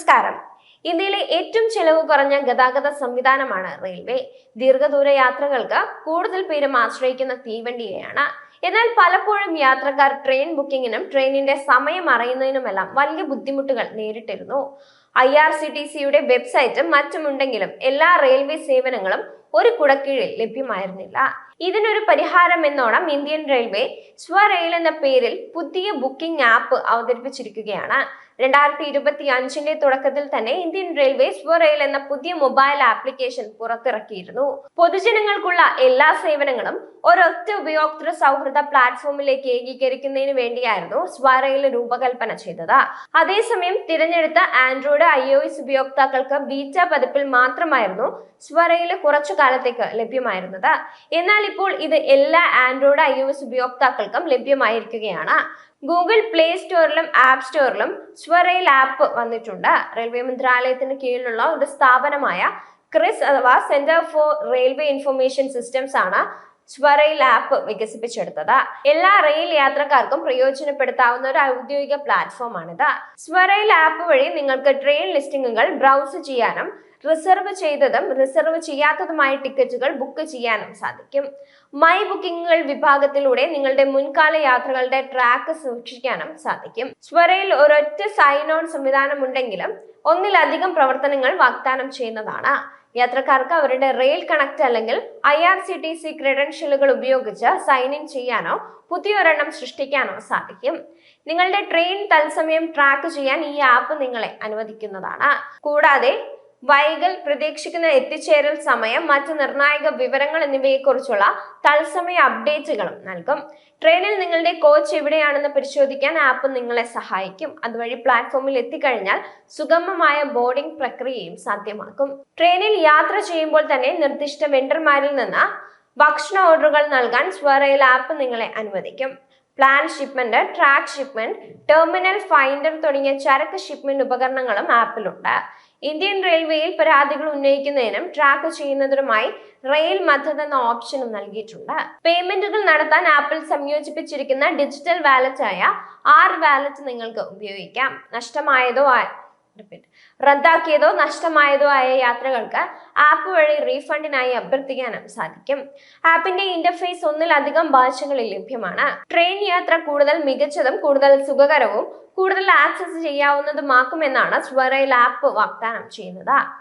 നമസ്കാരം. ഇന്ത്യയിലെ ഏറ്റവും ചെലവ് കുറഞ്ഞ ഗതാഗത സംവിധാനമാണ് റെയിൽവേ. ദീർഘദൂര യാത്രകൾക്ക് കൂടുതൽ പേരും ആശ്രയിക്കുന്ന തീവണ്ടിയെയാണ്. എന്നാൽ പലപ്പോഴും യാത്രക്കാർ ട്രെയിൻ ബുക്കിങ്ങിനും ട്രെയിനിന്റെ സമയം അറിയുന്നതിനുമെല്ലാം വലിയ ബുദ്ധിമുട്ടുകൾ നേരിട്ടിരുന്നു. ഐ ആർ സി ടി സിയുടെ വെബ്സൈറ്റും മറ്റുമുണ്ടെങ്കിലും എല്ലാ റെയിൽവേ സേവനങ്ങളും ഒരു കുടക്കീഴിൽ ലഭ്യമായിരുന്നില്ല. ഇതിനൊരു പരിഹാരം എന്നോണം ഇന്ത്യൻ റെയിൽവേ സ്വറെയിൽ എന്ന പേരിൽ പുതിയ ബുക്കിംഗ് ആപ്പ് അവതരിപ്പിച്ചിരിക്കുകയാണ്. രണ്ടായിരത്തി ഇരുപത്തി അഞ്ചിന്റെ തുടക്കത്തിൽ തന്നെ ഇന്ത്യൻ റെയിൽവേസ് സ്വറെയിൽ എന്ന പുതിയ മൊബൈൽ ആപ്ലിക്കേഷൻ പുറത്തിറക്കിയിരുന്നു. പൊതുജനങ്ങൾക്കുള്ള എല്ലാ സേവനങ്ങളും ഒരൊറ്റ ഉപയോക്തൃ സൗഹൃദ പ്ലാറ്റ്ഫോമിലേക്ക് ഏകീകരിക്കുന്നതിന് വേണ്ടിയായിരുന്നു സ്വറയിൽ രൂപകൽപ്പന ചെയ്തത്. അതേസമയം തിരഞ്ഞെടുത്ത ആൻഡ്രോയിഡ് ഐ ഒ എസ് ഉപയോക്താക്കൾക്ക് ബീറ്റ പതിപ്പിൽ മാത്രമായിരുന്നു സ്വറയിൽ കുറച്ചു കാലത്തേക്ക് ലഭ്യമായിരുന്നത്. എന്നാൽ ഇപ്പോൾ ഇത് എല്ലാ ആൻഡ്രോയിഡ് ഐ ഒ എസ് ഉപയോക്താക്കൾക്കും ലഭ്യമായിരിക്കുകയാണ്. ഗൂഗിൾ പ്ലേ സ്റ്റോറിലും ആപ്പ് സ്റ്റോറിലും സ്വറയിൽ ആപ്പ് വന്നിട്ടുണ്ട്. റെയിൽവേ മന്ത്രാലയത്തിന് കീഴിലുള്ള ഒരു സ്ഥാപനമായ ക്രിസ് അഥവാ Centre for Railway Information Systems ആണ് സ്വറയിൽ ആപ്പ് വികസിപ്പിച്ചെടുത്തത്. എല്ലാ റെയിൽ യാത്രക്കാർക്കും പ്രയോജനപ്പെടുത്താവുന്ന ഒരു ഔദ്യോഗിക പ്ലാറ്റ്ഫോമാണിത് സ്വറയിൽ ആപ്പ് വഴി നിങ്ങൾക്ക് ട്രെയിൻ ലിസ്റ്റിംഗുകൾ ബ്രൗസ് ചെയ്യാനും റിസർവ് ചെയ്തതും റിസർവ് ചെയ്യാത്തതുമായ ടിക്കറ്റുകൾ ബുക്ക് ചെയ്യാനും സാധിക്കും. മൈ ബുക്കിംഗുകൾ വിഭാഗത്തിലൂടെ നിങ്ങളുടെ മുൻകാല യാത്രകളുടെ ട്രാക്ക് സൂക്ഷിക്കാനും സാധിക്കും. സ്വരയിൽ ഒരൊറ്റ സൈൻ ഓൺ സംവിധാനം ഉണ്ടെങ്കിലും ഒന്നിലധികം പ്രവർത്തനങ്ങൾ വാഗ്ദാനം ചെയ്യുന്നതാണ്. യാത്രക്കാർക്ക് അവരുടെ റെയിൽ കണക്ട് അല്ലെങ്കിൽ I R C T C ക്രെഡൻഷ്യലുകൾ ഉപയോഗിച്ച് സൈൻ ഇൻ ചെയ്യാനോ പുതിയൊരെണ്ണം സൃഷ്ടിക്കാനോ സാധിക്കും. നിങ്ങളുടെ ട്രെയിൻ തത്സമയം ട്രാക്ക് ചെയ്യാൻ ഈ ആപ്പ് നിങ്ങളെ അനുവദിക്കുന്നതാണ്. കൂടാതെ വൈകൽ പ്രതീക്ഷിക്കുന്ന എത്തിച്ചേരൽ സമയം മറ്റ് നിർണായക വിവരങ്ങൾ എന്നിവയെക്കുറിച്ചുള്ള തത്സമയ അപ്ഡേറ്റുകളും നൽകും. ട്രെയിനിൽ നിങ്ങളുടെ കോച്ച് എവിടെയാണെന്ന് പരിശോധിക്കാൻ ആപ്പ് നിങ്ങളെ സഹായിക്കും. അതുവഴി പ്ലാറ്റ്ഫോമിൽ എത്തിക്കഴിഞ്ഞാൽ സുഗമമായ ബോർഡിംഗ് പ്രക്രിയയും സാധ്യമാക്കും. ട്രെയിനിൽ യാത്ര ചെയ്യുമ്പോൾ തന്നെ നിർദ്ദിഷ്ട വെണ്ടർമാരിൽ നിന്ന് ഭക്ഷണ ഓർഡറുകൾ നൽകാൻ സ്വറയിൽ ആപ്പ് നിങ്ങളെ അനുവദിക്കും. Plan shipment track shipment terminal finder തുടങ്ങിയ ചരക്ക് ഷിപ്മെന്റ് ഉപകരണങ്ങളും ആപ്പിലുണ്ട്. ഇന്ത്യൻ റെയിൽവേയിൽ പരാതികൾ ഉന്നയിക്കുന്നതിനും ട്രാക്ക് ചെയ്യുന്നതിനുമായി റെയിൽ മദത് എന്ന ഓപ്ഷനും നൽകിയിട്ടുണ്ട്. പേയ്മെന്റുകൾ നടത്താൻ ആപ്പിൽ സംയോജിപ്പിച്ചിരിക്കുന്ന ഡിജിറ്റൽ വാലറ്റ് ആയ ആർ വാലറ്റ് നിങ്ങൾക്ക് ഉപയോഗിക്കാം. നഷ്ടമായതോ ആയ- റദ്ദാക്കിയതോ നഷ്ടമായതോ ആയ യാത്രകൾക്ക് ആപ്പ് വഴി റീഫണ്ടിനായി അഭ്യർത്ഥിക്കാനും സാധിക്കും. ആപ്പിന്റെ ഇന്റർഫേസ് ഒന്നിലധികം ഭാഷകളിൽ ലഭ്യമാണ്. ട്രെയിൻ യാത്ര കൂടുതൽ മികച്ചതും കൂടുതൽ സുഖകരവും കൂടുതൽ ആക്സസ് ചെയ്യാവുന്നതുമാക്കുമെന്നാണ് സ്വറയിൽ ആപ്പ് വാഗ്ദാനം ചെയ്യുന്നത്.